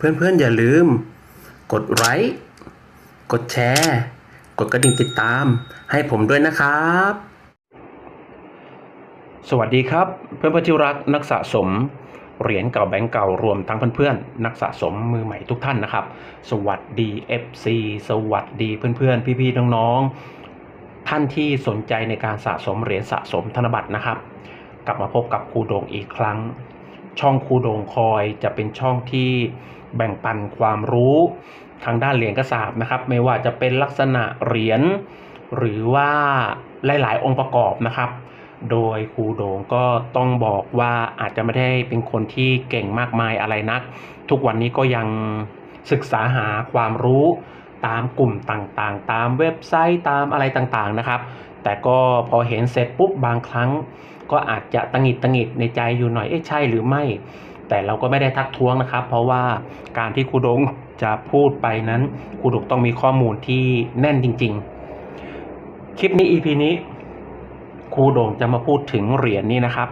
เพื่อนๆอย่าลืม กดไลค์กดแชร์ กดกระดิ่งติดตาม ให้ผมด้วยนะครับ สวัสดีครับ เพื่อนๆที่รักนักสะสมเหรียญเก่าแบงก์เก่ารวมทั้งเพื่อนๆนักสะสมมือใหม่ทุกท่านนะครับ สวัสดี FC สวัสดีเพื่อนๆ พี่ๆน้องๆท่านที่สนใจในการสะสมเหรียญสะสมธนบัตรนะครับ กลับมาพบกับครูโดงอีกครั้ง ช่องครูโดงคอยจะเป็นช่องที่ แบ่งปันความรู้ทางด้านเหรียญกระสาบนะครับ ไม่ว่าจะเป็นลักษณะเหรียญหรือว่าหลาย ๆ องค์ประกอบนะครับ โดยครูโดงก็ต้องบอกว่าอาจจะไม่ได้เป็นคนที่เก่งมากมายอะไรนัก ทุกวันนี้ก็ยังศึกษาหาความรู้ตามกลุ่มต่างๆ ตามเว็บไซต์ตามอะไรต่างๆนะครับ แต่ก็พอเห็นเสร็จปุ๊บบางครั้ง ก็อาจจะตังหิดตังหิดในใจอยู่หน่อย เอ๊ะใช่หรือไม่ แต่เราก็ไม่ได้ทักท้วงนะครับ เพราะว่าการที่ครูดงจะพูดไปนั้นครูดงต้องมีข้อมูลที่แน่นจริง ๆ คลิปนี้ EP นี้ครูโด่งจะมาพูดถึงเหรียญนี้นะครับ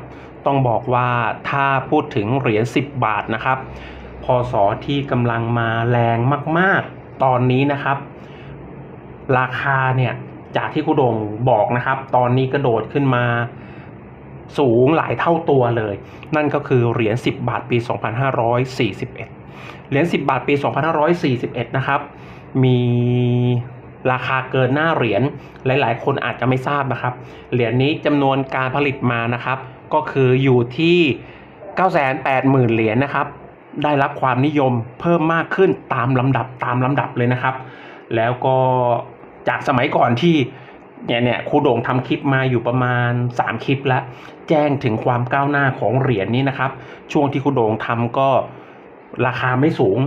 ต้องบอกว่าถ้าพูดถึงเหรียญ10 บาทนะครับพศที่กำลังมาแรงมาก ๆ ตอนนี้นะครับ ราคาเนี่ยจากที่ครูโด่งบอกนะครับ ตอนนี้กระโดดขึ้นมา สูงหลายเท่าตัวเลย นั่นก็คือเหรียญ 10 บาทปี 2541 เหรียญ 10 บาทปี 2541 นะครับ มีราคาเกินหน้าเหรียญ หลาย ๆ คนอาจจะไม่ทราบนะครับ เหรียญนี้จำนวนการผลิตมานะครับ ก็คืออยู่ที่ 980,000 เหรียญนะครับ ได้รับความนิยมเพิ่มมากขึ้นตามลำดับตามลำดับเลยนะครับ แล้วก็จากสมัยก่อนที่ เนี่ยเนี่ยครูโด่งทำคลิปมาอยู่ประมาณ 3 คลิปแล้ว แจ้งถึงความก้าวหน้าของเหรียญนี้นะครับ ช่วงที่ครูโด่งทำก็ราคาไม่สูง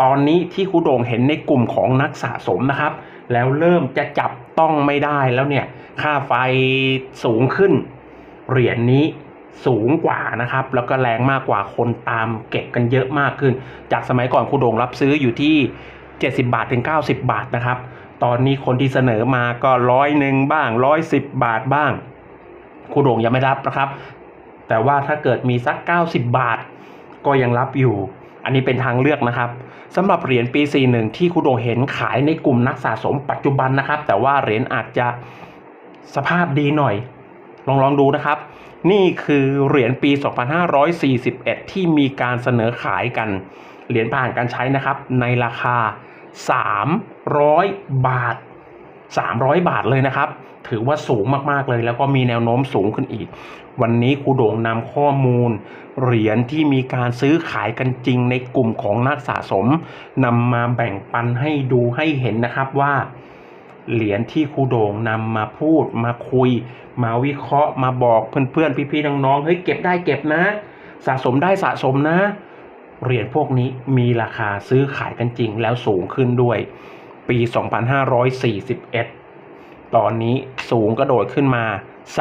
ตอนนี้ที่ครูโด่งเห็นในกลุ่มของนักสะสมนะครับ แล้วเริ่มจะจับต้องไม่ได้แล้วเนี่ย ค่าไฟสูงขึ้น เหรียญนี้สูงกว่านะครับ แล้วก็แรงมากกว่าคนตามเก็บกันเยอะมากขึ้น จากสมัยก่อนครูโด่งรับซื้ออยู่ที่ 70 บาทถึง 90 บาทนะครับ ตอนนี้คนที่เสนอมาก็ร้อยหนึ่งบ้างร้อยสิบบาทบ้างครูโด่งยังไม่รับนะครับ แต่ว่าถ้าเกิดมีสัก 90 บาท ก็ยังรับอยู่ อันนี้เป็นทางเลือกนะครับสำหรับเหรียญปี 41 ที่ครูโด่งเห็นขายในกลุ่มนักสะสมปัจจุบันนะครับ แต่ว่าเหรียญอาจจะสภาพดีหน่อย ลองลองดูนะครับ นี่คือเหรียญปี 2541 ที่มีการเสนอขายกัน เหรียญผ่านการใช้นะครับ ในราคา 300 บาท 300 บาทเลยนะครับ ถือว่าสูงมากๆเลย แล้วก็มีแนวโน้มสูงขึ้นอีก วันนี้ครูโด่งนำข้อมูล เหรียญที่มีการซื้อขายกันจริงในกลุ่มของนักสะสมนำมาแบ่งปันให้ดูให้เห็นนะครับว่าเหรียญที่ครูโด่งนำมาพูดมาคุย มาวิเคราะห์มาบอกเพื่อนๆ พี่ๆน้องๆเฮ้ยเก็บได้เก็บนะ สะสมได้สะสมนะ เหรียญพวกนี้มีราคาซื้อขายกันจริงแล้วสูงขึ้นด้วย ปี 2541 ตอนนี้สูงกระโดดขึ้นมา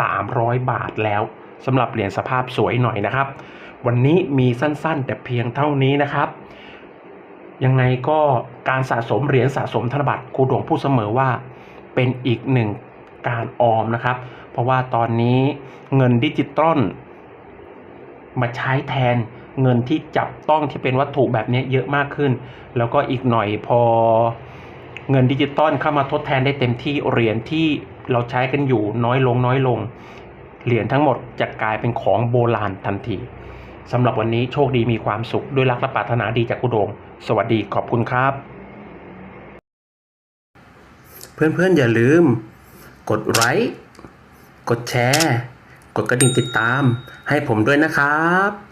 300 บาทแล้วสำหรับเหรียญสภาพสวยหน่อยนะครับ วันนี้มีสั้นๆ แต่เพียงเท่านี้นะครับยังไงก็การสะสมเหรียญสะสมธนบัตรครูดวงพูดเสมอว่าเป็นอีกหนึ่งการออมนะครับ เพราะว่าตอนนี้เงินดิจิตอลมาใช้แทน เงินที่จับต้องที่เป็นวัตถุแบบนี้เยอะมากขึ้น แล้วก็อีกหน่อยพอเงินดิจิตอลเข้ามาทดแทนได้เต็มที่เหรียญที่เราใช้กันอยู่น้อยลงน้อยลง เหรียญทั้งหมดจะกลายเป็นของโบราณทันทีสำหรับวันนี้โชคดีมีความสุขด้วยรักและปรารถนาดีจากคุณโดง สวัสดีขอบคุณครับ เพื่อนๆอย่าลืม กดไลค์กดแชร์ กดกระดิ่งติดตามให้ผมด้วยนะครับ